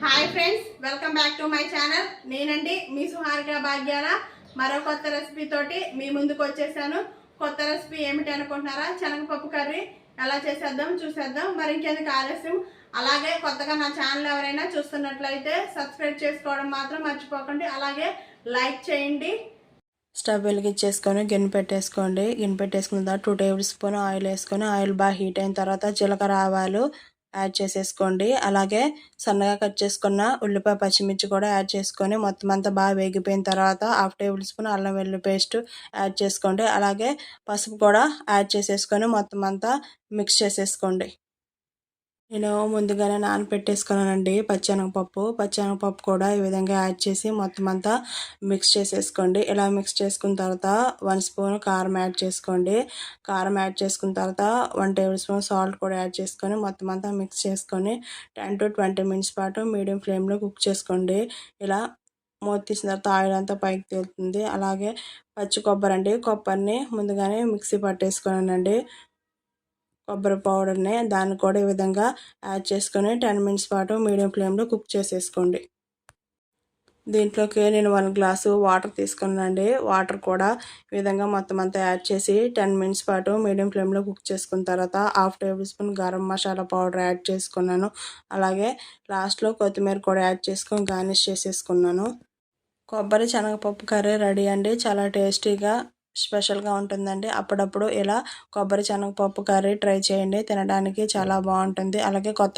Hi friends welcome back to my channel నేనండి మీ సుహారిక భాగ్యాల. మరో కొత్త రెసిపీ తోటి మీ ముందుకు వచ్చేసాను. కొత్త రెసిపీ ఏమిటి అనుకుంటున్నారా? శనగపప్పు కర్రీ. ఎలా చేసేద్దాం? చూసేద్దాం. మరి ఇంకెందుకు ఆలస్యం? అలాగే కొత్తగా నా ఛానల్ ఎవరైనా చూస్తున్నట్లయితే సబ్స్క్రైబ్ చేసుకోవడం మాత్రం మర్చిపోకండి. అలాగే లైక్ చేయండి. స్టవ్ వెలిగించేసుకొని గిన్నె పెట్టేసుకోండి. గిన్నె పెట్టేసుకున్న తర్వాత టూ టేబుల్ స్పూన్ ఆయిల్ వేసుకొని ఆయిల్ బాగా హీట్ అయిన తర్వాత జీలకర్ర ఆవాలు యాడ్ చేసేసుకోండి. అలాగే సన్నగా కట్ చేసుకున్న ఉల్లిపాయ పచ్చిమిర్చి కూడా యాడ్ చేసుకొని మొత్తం అంతా బాగా వేగిపోయిన తర్వాత హాఫ్ టేబుల్ స్పూన్ అల్లం వెల్లుల్లి పేస్ట్ యాడ్ చేసుకోండి. అలాగే పసుపు కూడా యాడ్ చేసేసుకొని మొత్తం అంతా మిక్స్ చేసేసుకోండి. నేను ముందుగానే నానపెట్టేసుకున్నానండి పచ్చనగపప్పు. పచ్చనగపప్పు కూడా ఈ విధంగా యాడ్ చేసి మొత్తం అంతా మిక్స్ చేసేసుకోండి. ఇలా మిక్స్ చేసుకున్న తర్వాత వన్ స్పూన్ కారం యాడ్ చేసుకోండి. కారం యాడ్ చేసుకున్న తర్వాత వన్ టేబుల్ స్పూన్ సాల్ట్ కూడా యాడ్ చేసుకొని మొత్తం అంతా మిక్స్ చేసుకొని టెన్ టు ట్వంటీ మినిట్స్ పాటు మీడియం ఫ్లేమ్లో కుక్ చేసుకోండి. ఇలా మూత తీసిన తర్వాత ఆయిల్ అంతా పైకి తేలుతుంది. అలాగే పచ్చి కొబ్బరి అండి కొబ్బరిని ముందుగానే మిక్సీ పట్టేసుకున్నానండి. కొబ్బరి పౌడర్ని దాన్ని కూడా ఈ విధంగా యాడ్ చేసుకొని టెన్ మినిట్స్ పాటు మీడియం ఫ్లేమ్లో కుక్ చేసేసుకోండి. దీంట్లోకి నేను వన్ గ్లాసు వాటర్ తీసుకున్నానండి. వాటర్ కూడా ఈ విధంగా మొత్తం అంతా యాడ్ చేసి టెన్ మినిట్స్ పాటు మీడియం ఫ్లేమ్లో కుక్ చేసుకున్న తర్వాత half tablespoon garam masala powder add చేసుకున్నాను. అలాగే లాస్ట్లో కొత్తిమీర కూడా యాడ్ చేసుకొని గార్నిష్ చేసేసుకున్నాను. కొబ్బరి శనగపప్పు కర్రీ రెడీ అండి. చాలా టేస్టీగా స్పెషల్గా ఉంటుందండి. అప్పుడప్పుడు ఇలా కొబ్బరి శనగపప్పు కర్రీ ట్రై చేయండి. తినడానికి చాలా బాగుంటుంది. అలాగే కొత్త